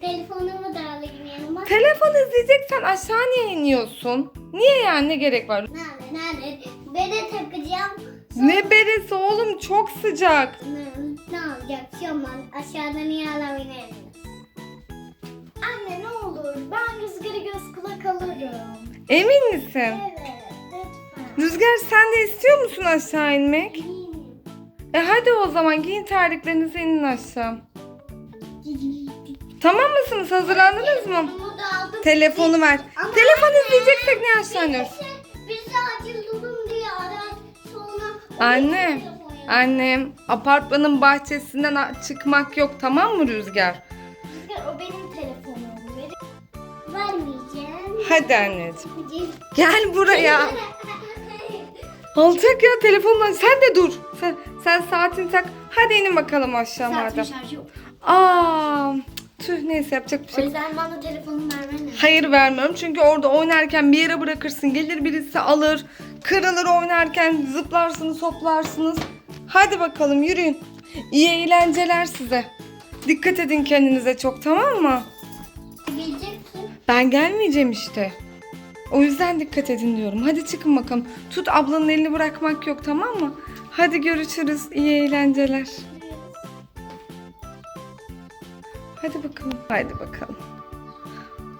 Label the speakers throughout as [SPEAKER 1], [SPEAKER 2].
[SPEAKER 1] Telefonumu da alayım yanıma.
[SPEAKER 2] Telefon izleyeceksen aşağı niye iniyorsun? Niye yani ne gerek var?
[SPEAKER 1] Nerede nerede? Bere takacağım.
[SPEAKER 2] Ne beresi oğlum çok sıcak.
[SPEAKER 1] Ne, ne olacak? Şaman aşağıdan niye alabilirim? Anne ne olur ben rüzgarı göz kulak alırım.
[SPEAKER 2] Emin misin?
[SPEAKER 1] Evet lütfen.
[SPEAKER 2] Rüzgar sen de istiyor musun aşağı inmek?
[SPEAKER 1] Eminim.
[SPEAKER 2] E hadi o zaman giyin terliklerinizi inin aşağı. Tamam mısınız? Hazırlandınız mı?
[SPEAKER 1] Da aldım.
[SPEAKER 2] Telefonu ver.
[SPEAKER 1] Ama
[SPEAKER 2] Telefon
[SPEAKER 1] anne,
[SPEAKER 2] izleyeceksek ne?
[SPEAKER 1] Birisi, birisi acil durum diye arar sonra...
[SPEAKER 2] Anne, annem apartmanın bahçesinden çıkmak yok tamam mı Rüzgar?
[SPEAKER 1] Rüzgar o benim telefonum. Ver- Vermeyeceğim.
[SPEAKER 2] Hadi anneciğim. Gel buraya. Alacak ya telefonla. Sen de dur. Sen, sen saatini tak. Hadi inin bakalım aşağı madem.
[SPEAKER 1] şarjı yok.
[SPEAKER 2] Aa, tüh neyse yapacak bir
[SPEAKER 1] O
[SPEAKER 2] şey. yok.
[SPEAKER 1] yüzden bana telefonumu vermene.
[SPEAKER 2] Hayır vermiyorum çünkü orada oynarken bir yere bırakırsın. Gelir birisi alır. Kırılır oynarken zıplarsınız hoplarsınız. Hadi bakalım yürüyün. İyi eğlenceler size. Dikkat edin kendinize çok tamam mı?
[SPEAKER 1] Geleceksin.
[SPEAKER 2] Ben gelmeyeceğim işte. O yüzden dikkat edin diyorum. Hadi çıkın bakalım. Tut ablanın elini bırakmak yok tamam mı? Hadi görüşürüz. İyi eğlenceler. Hadi bakalım. Hadi bakalım.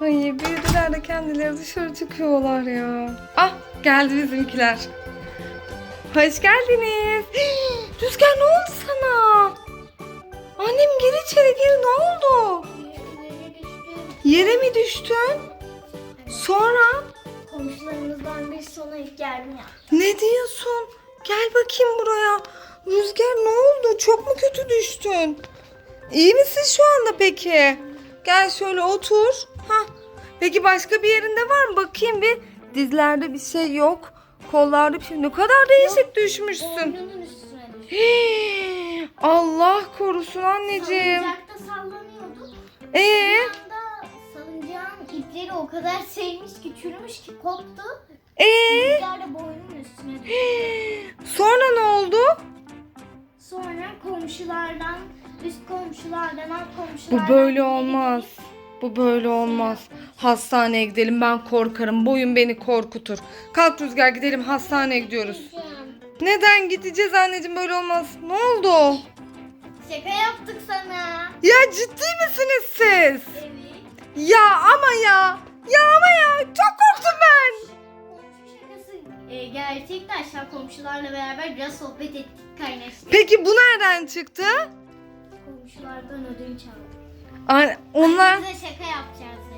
[SPEAKER 2] Ay büyüdüler de kendileri dışarı çıkıyorlar ya. Ah geldi bizimkiler. Hoş geldiniz. Rüzgar ne oldu sana? Annem gir içeri gir ne oldu?
[SPEAKER 1] Yere düştüm.
[SPEAKER 2] Yere mi düştün? Sonra?
[SPEAKER 1] Komşularımızdan bir sonra ilk yardım yaptı.
[SPEAKER 2] Ne diyorsun? Gel bakayım buraya. Rüzgar ne oldu? Çok mu kötü düştün? İyi misin şu anda peki? Gel şöyle otur. Ha. Peki başka bir yerinde var mı? Bakayım bir. Dizlerde bir şey yok. Kollarda bir şey. Ne kadar değişik düşmüşsün.
[SPEAKER 1] Boynunun üstüne düştü.
[SPEAKER 2] Hii, Allah korusun anneciğim.
[SPEAKER 1] Salıncakta.
[SPEAKER 2] Ee?
[SPEAKER 1] Bir anda salıncağın ipleri o kadar sevmiş ki çürümüş ki koptu.
[SPEAKER 2] Ee?
[SPEAKER 1] Da boynunun üstüne düştü.
[SPEAKER 2] Sonra ne oldu?
[SPEAKER 1] Sonra komşulardan, üst komşulardan, alt
[SPEAKER 2] Bu
[SPEAKER 1] komşulardan...
[SPEAKER 2] böyle
[SPEAKER 1] biri
[SPEAKER 2] olmaz. Bu böyle olmaz. Hastaneye gidelim ben korkarım. Boyun beni korkutur. Kalk Rüzgar gidelim hastaneye gidiyoruz. Neden gideceğiz anneciğim böyle olmaz. Ne oldu?
[SPEAKER 1] Şaka yaptık sana.
[SPEAKER 2] Ya ciddi misiniz siz?
[SPEAKER 1] Evet.
[SPEAKER 2] Ya ama ya. Ya ama ya çok korktum ben.
[SPEAKER 1] E, gerçekten aşağı komşularla beraber biraz sohbet ettik, kaynaştık.
[SPEAKER 2] Peki bu nereden çıktı?
[SPEAKER 1] Komşulardan ödünç aldık.
[SPEAKER 2] Ay, onlar
[SPEAKER 1] Bize şaka yapacağız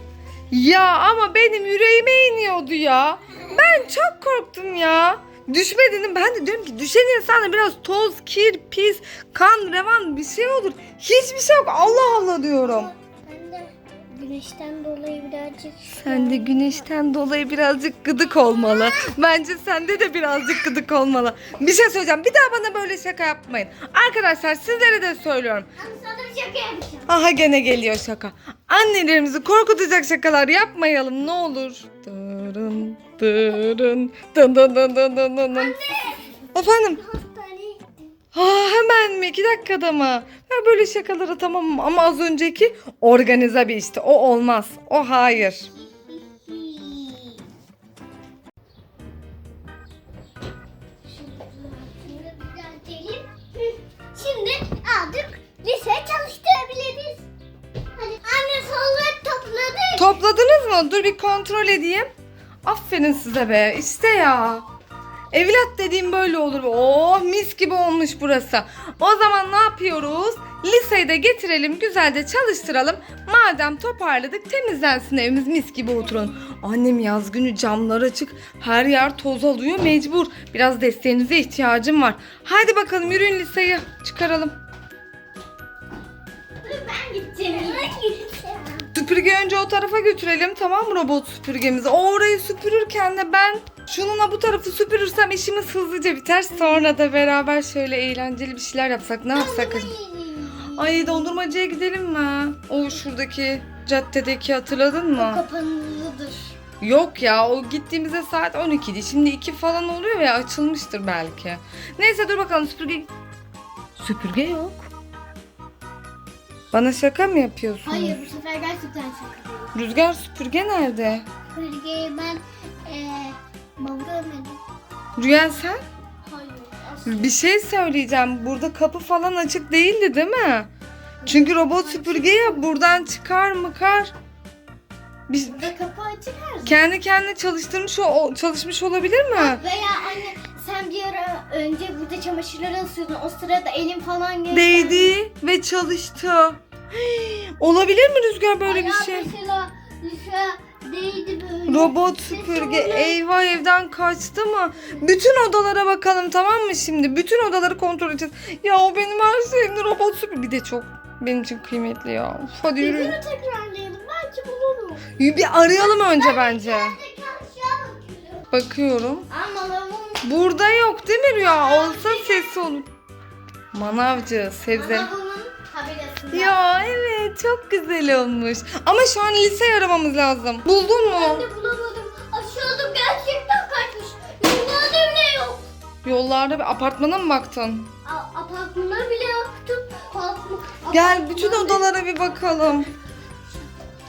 [SPEAKER 2] ya ama benim yüreğime iniyordu ya. Ben çok korktum ya. Düşmediğini ben de diyorum ki düşen insanda biraz toz, kir, pis, kan, revan bir şey olur. Hiçbir şey yok. Allah Allah diyorum.
[SPEAKER 1] Güneşten dolayı birazcık...
[SPEAKER 2] Sen de güneşten dolayı birazcık gıdık olmalı. Bence sende de birazcık gıdık olmalı. Bir şey söyleyeceğim. Bir daha bana böyle şaka yapmayın. Arkadaşlar sizlere de söylüyorum.
[SPEAKER 1] Ama sana şaka yapacağım.
[SPEAKER 2] Aha gene geliyor şaka. Annelerimizi korkutacak şakalar yapmayalım ne olur. Dırın dırın dın dın dın dın dın dın dın. Efendim? Ha hemen mi? İki dakikada mı? Ben böyle şakalara tamamım ama az önceki organize bir işti. O olmaz. O hayır.
[SPEAKER 1] Şimdi artık lise çalıştırabiliriz. Hadi anne solları topladık.
[SPEAKER 2] Topladınız mı? Dur bir kontrol edeyim. Aferin size be. İşte ya. Evlat dediğim böyle olur. Oh mis gibi olmuş burası. O zaman ne yapıyoruz? Liseyi de getirelim, güzelce çalıştıralım. Madem toparladık, temizlensin evimiz mis gibi oturalım. Annem yaz günü camlar açık, her yer toz alıyor mecbur. Biraz desteğinize ihtiyacım var. Hadi bakalım yürüyün liseyi çıkaralım.
[SPEAKER 1] Ben gideceğim. Ben gideceğim.
[SPEAKER 2] Süpürge önce o tarafa götürelim tamam mı robot süpürgemizi? O orayı süpürürken de ben şununla bu tarafı süpürürsem işimiz hızlıca biter. Sonra da beraber şöyle eğlenceli bir şeyler yapsak ne yapsak? Ay dondurmacıya gidelim mi? O şuradaki caddedeki hatırladın mı?
[SPEAKER 1] Kapanılıdır.
[SPEAKER 2] Yok ya o gittiğimizde saat 12'di. Şimdi 2 falan oluyor ya açılmıştır belki. Neyse dur bakalım süpürge... Süpürge yok. Bana şaka mı yapıyorsun?
[SPEAKER 1] Hayır bu sefer gerçekten şaka.
[SPEAKER 2] Rüzgar süpürge nerede?
[SPEAKER 1] Süpürgeyi ben baba görmedim.
[SPEAKER 2] Rüya sen?
[SPEAKER 1] Hayır.
[SPEAKER 2] Bir şey söyleyeceğim. Burada kapı falan açık değildi değil mi? Çünkü robot süpürge ya buradan çıkar mı kar? Bir,
[SPEAKER 1] Burada kapı açık her zaman.
[SPEAKER 2] kendi kendine çalıştırmış o, çalışmış olabilir mi?
[SPEAKER 1] Veya anne sen bir ara önce burada çamaşırları asıyordun. O sırada elin falan geçti.
[SPEAKER 2] Değdi ve çalıştı. Olabilir mi Rüzgar böyle bir
[SPEAKER 1] Ayağı
[SPEAKER 2] şey?
[SPEAKER 1] Mesela lise değdi böyle.
[SPEAKER 2] Robot süpürge
[SPEAKER 1] oluyor.
[SPEAKER 2] eyvah evden kaçtı mı? Bütün odalara bakalım tamam mı şimdi? Bütün odaları kontrol edeceğiz. Ya o benim her şeyimdi robot süpürge. Bir de çok benim için kıymetli ya. Uf, hadi yürü.
[SPEAKER 1] Yüzünü tekrarlayalım. Belki bulurum.
[SPEAKER 2] Bir arayalım önce bence.
[SPEAKER 1] Tekrar aşağı bakıyorum.
[SPEAKER 2] Bakıyorum.
[SPEAKER 1] Ama lavabonun
[SPEAKER 2] Burada yok değil mi Rüya? Olsa ses olur. Manavcı, sebze.
[SPEAKER 1] tabelasında.
[SPEAKER 2] Ya evet çok güzel olmuş. Ama şu an liseyi aramamız lazım. Buldun
[SPEAKER 1] Ben
[SPEAKER 2] mu?
[SPEAKER 1] de bulamadım. Aşağıda gerçekten kaçmış. Dünyada bile yok.
[SPEAKER 2] Yollarda bir apartmana mı baktın?
[SPEAKER 1] A- apartmana bile. Apartman-
[SPEAKER 2] Gel bütün odalara bir bakalım.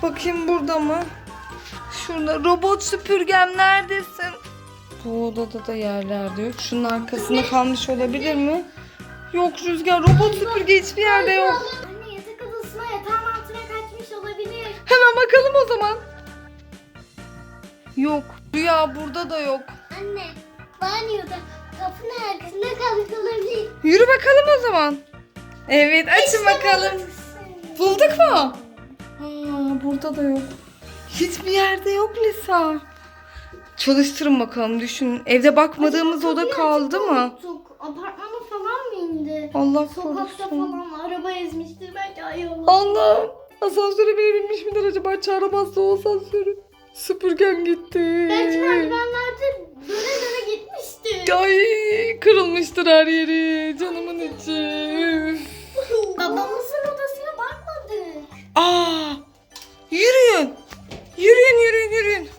[SPEAKER 2] Bakayım burada mı? Şurada robot süpürgem neredesin? Bu odada da yerlerde yok. Şunun arkasında kalmış olabilir mi? Yok Rüzgar robot süpürge hiçbir yerde yok.
[SPEAKER 1] Anne yatak odasına yatağın altına kaçmış olabilir.
[SPEAKER 2] Hemen bakalım o zaman. Yok. Rüya burada da yok.
[SPEAKER 1] Anne banyoda kapının arkasında kalmış olabilir.
[SPEAKER 2] Yürü bakalım o zaman. Evet açın bakalım. Bulduk mu? Aa, burada da yok. Hiçbir yerde yok Lisa. Çalıştırın bakalım düşün. Evde bakmadığımız oda kaldı mı?
[SPEAKER 1] Unuttuk. Apartmana falan mı indi?
[SPEAKER 2] Allah
[SPEAKER 1] Sokakta
[SPEAKER 2] korusun.
[SPEAKER 1] falan araba ezmiştir belki ay Allah.
[SPEAKER 2] Allah. Asansöre binebilmiş midir acaba? Çağıramazsa o asansörü. Süpürgem gitti.
[SPEAKER 1] Belki merdivenlerde döne döne gitmiştir.
[SPEAKER 2] Ay kırılmıştır her yeri. Canımın içi. Üf.
[SPEAKER 1] Babamızın odasına bakmadık.
[SPEAKER 2] Aa! Yürüyün. Yürüyün yürüyün yürüyün.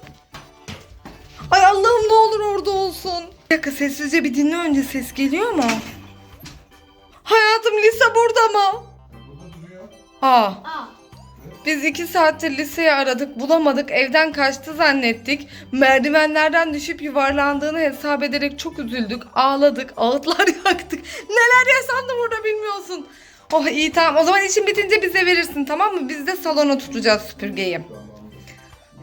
[SPEAKER 2] Allah'ım ne olur orada olsun. Bir dakika sessizce bir dinle önce ses geliyor mu? Hayatım lise burada mı? Aa,
[SPEAKER 1] Aa.
[SPEAKER 2] biz iki saattir liseyi aradık bulamadık evden kaçtı zannettik. Merdivenlerden düşüp yuvarlandığını hesap ederek çok üzüldük. Ağladık, ağıtlar yaktık. Neler yaşandı burada bilmiyorsun. Oh iyi tamam o zaman işin bitince bize verirsin tamam mı? Biz de salona tutacağız süpürgeyi.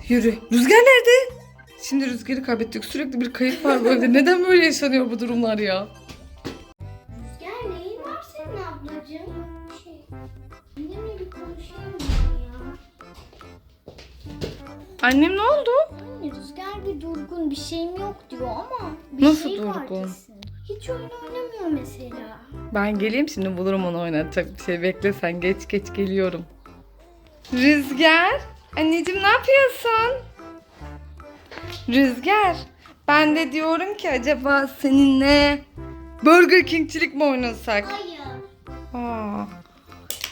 [SPEAKER 2] Yürü. Rüzgar nerede? Şimdi Rüzgar'ı kaybettik. Sürekli bir kayıp var bu evde. Neden böyle yaşanıyor bu durumlar ya?
[SPEAKER 1] Rüzgar neyin var senin ablacığım? Şey, annemle bir konuşayım ben ya.
[SPEAKER 2] Annem ne oldu?
[SPEAKER 1] Anne Rüzgar bir durgun bir şeyim yok diyor ama bir
[SPEAKER 2] Nasıl
[SPEAKER 1] şey var
[SPEAKER 2] durgun?
[SPEAKER 1] kesin. Hiç oyun oynamıyor mesela.
[SPEAKER 2] Ben geleyim şimdi bulurum onu oynatacak bir şey. Bekle sen geç geç geliyorum. Rüzgar. Anneciğim ne yapıyorsun? Rüzgar. Ben de diyorum ki acaba seninle Burger King'çilik mi oynasak?
[SPEAKER 1] Hayır.
[SPEAKER 2] Aa,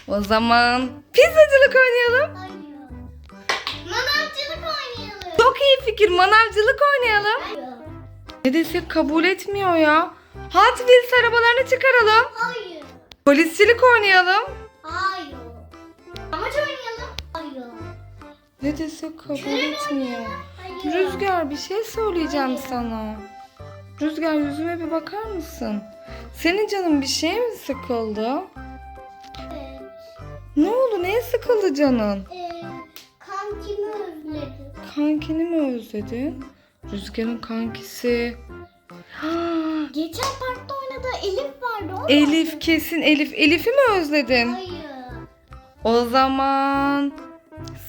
[SPEAKER 2] o zaman pizzacılık oynayalım.
[SPEAKER 1] Hayır. Manavcılık oynayalım.
[SPEAKER 2] Çok iyi fikir. Manavcılık oynayalım.
[SPEAKER 1] Hayır.
[SPEAKER 2] Ne desek kabul etmiyor ya. Hot Wheels arabalarını çıkaralım.
[SPEAKER 1] Hayır.
[SPEAKER 2] Polisçilik oynayalım.
[SPEAKER 1] Hayır. Amaç oynayalım. Hayır.
[SPEAKER 2] Ne desek kabul etmiyor.
[SPEAKER 1] Hayır.
[SPEAKER 2] Rüzgar bir şey söyleyeceğim sana. Rüzgar yüzüme bir bakar mısın? Senin canın bir şey mi sıkıldı?
[SPEAKER 1] Evet.
[SPEAKER 2] Ne oldu? Neye sıkıldı canın?
[SPEAKER 1] Ee, kankimi özledim.
[SPEAKER 2] Kankini mi özledin? Rüzgar'ın kankisi.
[SPEAKER 1] Geçen parkta oynadığı Elif vardı. O?
[SPEAKER 2] Elif kesin Elif. Elif'i mi özledin?
[SPEAKER 1] Hayır.
[SPEAKER 2] O zaman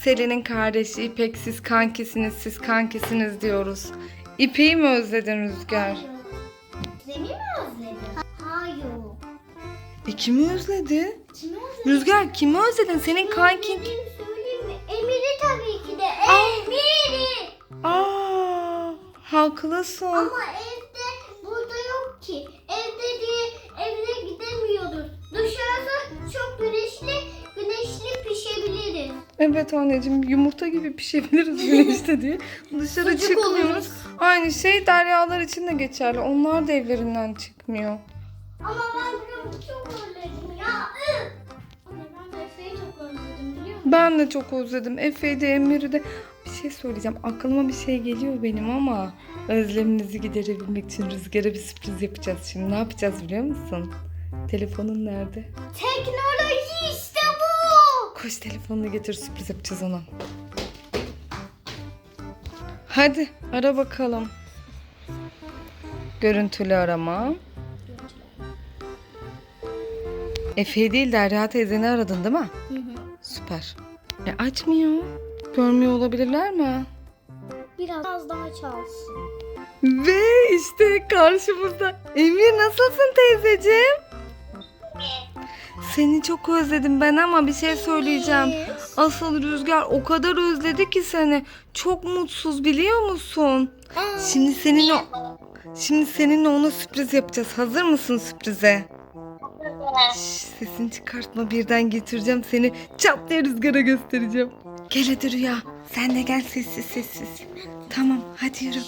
[SPEAKER 2] Selin'in kardeşi İpek siz kankisiniz siz kankisiniz diyoruz. İpek'i mi özledin Rüzgar?
[SPEAKER 1] Seni mi özledin? Hayır.
[SPEAKER 2] E kimi özledin?
[SPEAKER 1] Kimi özledin?
[SPEAKER 2] Rüzgar kimi özledin? Senin kankin...
[SPEAKER 1] Söyleyeyim, söyleyeyim mi? Emir'i tabii ki de. Emir'i.
[SPEAKER 2] Aa, haklısın.
[SPEAKER 1] Ama evde
[SPEAKER 2] Evet anneciğim yumurta gibi pişebiliriz güneşte diye. Dışarı
[SPEAKER 1] Sucuk
[SPEAKER 2] çıkmıyoruz.
[SPEAKER 1] oluruz.
[SPEAKER 2] Aynı şey deryalar için de geçerli. Onlar da evlerinden çıkmıyor.
[SPEAKER 1] Ama ben bunu çok özledim ya. Üf! Anne ben Defne'yi çok
[SPEAKER 2] Ben de çok özledim. Efe'yi de Emir'i de. Bir şey söyleyeceğim. Aklıma bir şey geliyor benim ama özleminizi giderebilmek için Rüzgar'a bir sürpriz yapacağız şimdi. Ne yapacağız biliyor musun? Telefonun nerede?
[SPEAKER 1] Teknoloji.
[SPEAKER 2] Koş telefonunu getir sürpriz yapacağız ona. Hadi ara bakalım. Görüntülü arama. Efe değil Derya teyzeni aradın değil mi? Süper. E açmıyor. Görmüyor olabilirler mi?
[SPEAKER 1] Biraz daha çalsın.
[SPEAKER 2] Ve işte karşımızda. Emir nasılsın teyzeciğim? Seni çok özledim ben ama bir şey söyleyeceğim. Asıl Rüzgar o kadar özledi ki seni. Çok mutsuz biliyor musun? Şimdi seninle Şimdi seninle ona sürpriz yapacağız. Hazır mısın sürprize? Şş, sesini çıkartma birden getireceğim seni. Çat diye rüzgara göstereceğim. Gel hadi Rüya. Sen de gel sessiz sessiz. Tamam hadi yürü.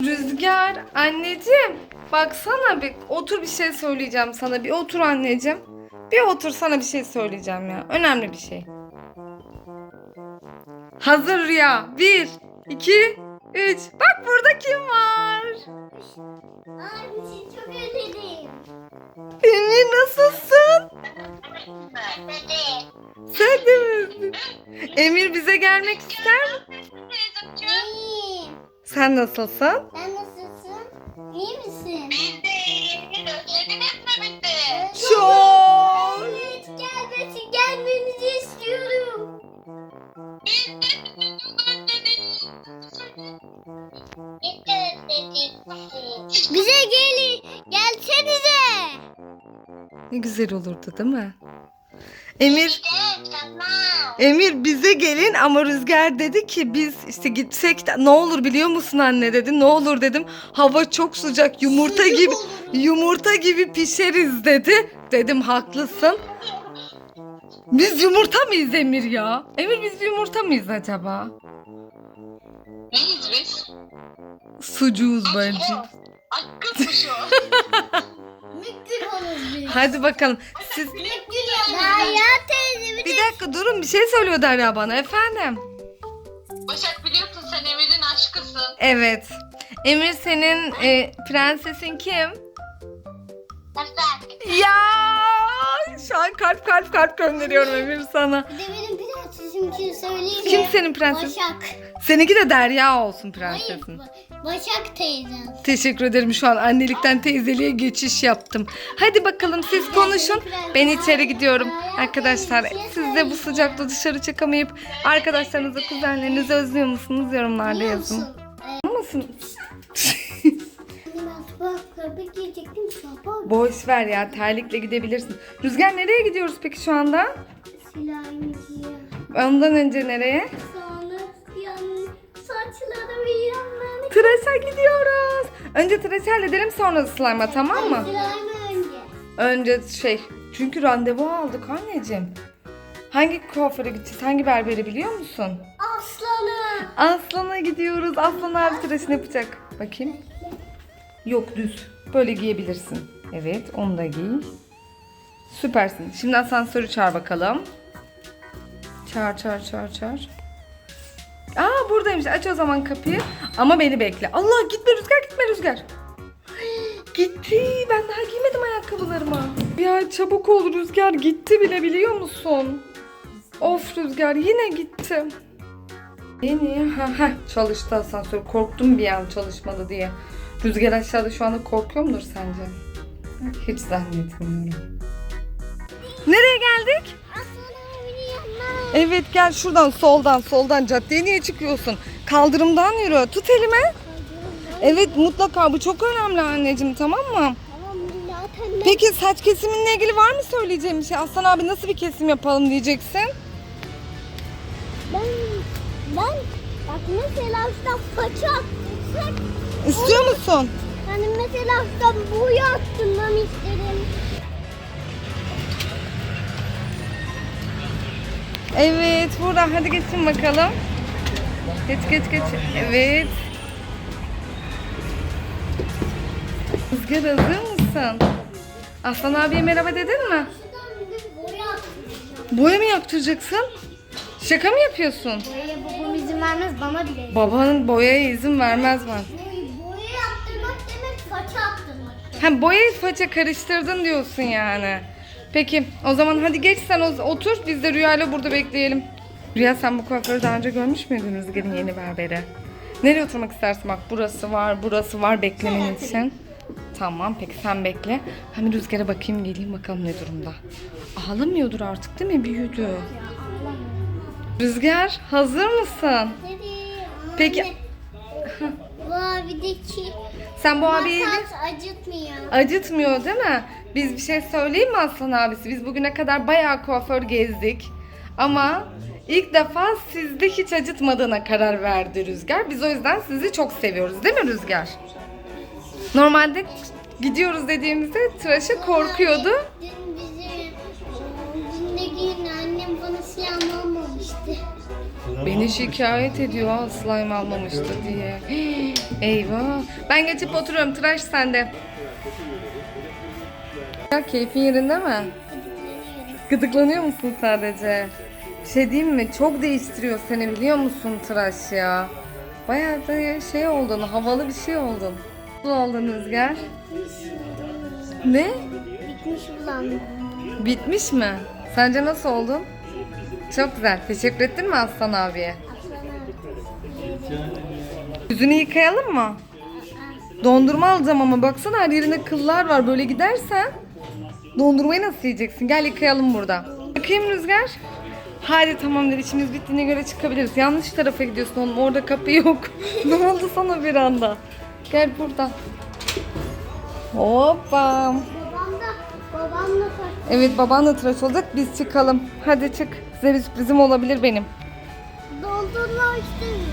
[SPEAKER 2] Rüzgar anneciğim baksana bir otur bir şey söyleyeceğim sana. Bir otur anneciğim. Bir otur sana bir şey söyleyeceğim ya. Önemli bir şey. Hazır Rüya. Bir, iki, üç. Bak burada kim var?
[SPEAKER 1] Bir şey çok özledim.
[SPEAKER 2] Emir nasılsın? Sen de misin? Emir bize gelmek ister mi?
[SPEAKER 1] İyiyim.
[SPEAKER 2] Sen nasılsın?
[SPEAKER 1] Sen nasılsın? İyi misin?
[SPEAKER 2] Çok.
[SPEAKER 1] Evet gelmesi gelmenizi istiyorum. Bize gelin.
[SPEAKER 2] Ne güzel olurdu değil mi? Emir Emir bize gelin ama Rüzgar dedi ki biz işte gitsek de- ne olur biliyor musun anne dedi. Ne olur dedim. Hava çok sıcak yumurta
[SPEAKER 1] Sucuk
[SPEAKER 2] gibi
[SPEAKER 1] olur.
[SPEAKER 2] yumurta gibi pişeriz dedi. Dedim haklısın. Biz yumurta mıyız Emir ya? Emir biz yumurta mıyız acaba?
[SPEAKER 3] Neyiz biz?
[SPEAKER 2] Sucuğuz bence.
[SPEAKER 3] Hakkın mı
[SPEAKER 2] Hadi bakalım. Siz
[SPEAKER 1] Mükgül ya. Ya teyze bir
[SPEAKER 2] bir dakika durun bir şey söylüyor Derya bana efendim.
[SPEAKER 3] Başak biliyorsun sen Emir'in aşkısın.
[SPEAKER 2] Evet. Emir senin e, prensesin kim?
[SPEAKER 3] Başak.
[SPEAKER 2] Ya şu an kalp kalp kalp gönderiyorum Emir sana.
[SPEAKER 1] Bir de benim prensesim için söyleyeyim?
[SPEAKER 2] Kim senin prensesin?
[SPEAKER 1] Başak.
[SPEAKER 2] Seninki de Derya olsun
[SPEAKER 1] Hayır.
[SPEAKER 2] prensesin.
[SPEAKER 1] Ba- Başak teyzem.
[SPEAKER 2] Teşekkür ederim şu an annelikten teyzeliğe geçiş yaptım. Hadi bakalım siz konuşun. Ben içeri gidiyorum. Arkadaşlar siz de bu sıcakta dışarı çıkamayıp arkadaşlarınızı, kuzenlerinizi özlüyor musunuz? Yorumlarda yazın.
[SPEAKER 1] musun?
[SPEAKER 2] Mısın?
[SPEAKER 1] Ben sabah.
[SPEAKER 2] Boş ver ya terlikle gidebilirsin. Rüzgar nereye gidiyoruz peki şu anda?
[SPEAKER 1] Silahımcıya.
[SPEAKER 2] Ondan önce nereye?
[SPEAKER 1] Sonra yan saçlarımı yanlarını.
[SPEAKER 2] Tıraşa gidiyoruz. Önce tıraş halledelim sonra slime'a tamam mı?
[SPEAKER 1] Silahımı önce.
[SPEAKER 2] Önce şey çünkü randevu aldık anneciğim. Hangi kuaföre gideceğiz? Hangi berberi biliyor musun?
[SPEAKER 1] Aslanım.
[SPEAKER 2] Aslan'a gidiyoruz. Aslan abi tıraşını yapacak. Bakayım. Yok düz. Böyle giyebilirsin. Evet onu da giy. Süpersin. Şimdi asansörü çağır bakalım. Çağır çağır çağır çağır. Aa buradaymış. Aç o zaman kapıyı. Ama beni bekle. Allah gitme Rüzgar gitme Rüzgar. Gitti. Ben daha giymedim ayakkabılarımı. Ya çabuk ol Rüzgar gitti bile biliyor musun? Of Rüzgar yine gitti. Yeni ha ha çalıştı asansör. Korktum bir an çalışmadı diye. Rüzgar aşağıda şu anda korkuyor mudur sence? Hiç zannetmiyorum. Nereye geldik? Evet gel şuradan soldan soldan caddeye niye çıkıyorsun? Kaldırımdan yürü. Tut elime. Evet mutlaka bu çok önemli anneciğim tamam mı? Peki saç kesiminle ilgili var mı söyleyeceğim bir şey? Aslan abi nasıl bir kesim yapalım diyeceksin?
[SPEAKER 1] Ben, ben bak mesela işte saçı.
[SPEAKER 2] İstiyor musun?
[SPEAKER 1] Hani mesela işte boyu attırmam isterim.
[SPEAKER 2] Evet burada hadi geçin bakalım. Geç geç geç. Evet. Rüzgar hazır mısın? Aslan abiye merhaba dedin mi? Boya mı yaptıracaksın? Şaka mı yapıyorsun?
[SPEAKER 1] Boyaya babam izin vermez bana bile.
[SPEAKER 2] Babanın boyaya izin vermez ben. Hem boya faça karıştırdın diyorsun yani. Peki o zaman hadi geç sen otur biz de Rüya'yla burada bekleyelim. Rüya sen bu kuaförü daha önce görmüş müydün Rüzgar'ın yeni berberi? Nereye oturmak istersin bak burası var burası var beklemen için. Tamam peki sen bekle. Hem Rüzgar'a bakayım geleyim bakalım ne durumda. Ağlamıyordur artık değil mi büyüdü. Rüzgar hazır mısın? Peki.
[SPEAKER 1] Bu abideki
[SPEAKER 2] Sen bu abiyi
[SPEAKER 1] acıtmıyor.
[SPEAKER 2] Acıtmıyor değil mi? Biz bir şey söyleyeyim mi Aslan abisi? Biz bugüne kadar bayağı kuaför gezdik. Ama ilk defa sizde hiç acıtmadığına karar verdi Rüzgar. Biz o yüzden sizi çok seviyoruz değil mi Rüzgar? Normalde gidiyoruz dediğimizde tıraşı korkuyordu.
[SPEAKER 1] Dün almamıştı.
[SPEAKER 2] Beni şikayet ediyor slime almamıştı diye. Eyvah. Ben geçip oturuyorum. Tıraş sende. Ya keyfin yerinde mi? Gıdıklanıyor musun sadece? Bir şey diyeyim mi? Çok değiştiriyor seni biliyor musun tıraş ya? Bayağı da şey oldun, havalı bir şey oldun. Nasıl oldun Rüzgar? Ne?
[SPEAKER 1] Bitmiş bulandı.
[SPEAKER 2] Bitmiş mi? Sence nasıl oldun? Çok güzel. Teşekkür ettin mi Aslan abiye? Yüzünü yıkayalım mı? Dondurma alacağım ama baksana her yerinde kıllar var. Böyle gidersen dondurmayı nasıl yiyeceksin? Gel yıkayalım burada. Bakayım Rüzgar. Hadi tamam dedi işimiz bittiğine göre çıkabiliriz. Yanlış tarafa gidiyorsun oğlum. Orada kapı yok. ne oldu sana bir anda? Gel burada. Hoppa.
[SPEAKER 1] Babam da babamla kaç.
[SPEAKER 2] Evet baban da tıraş olacak. Biz çıkalım. Hadi çık. Size bir sürprizim olabilir benim.
[SPEAKER 1] Dondurma istemiyorum.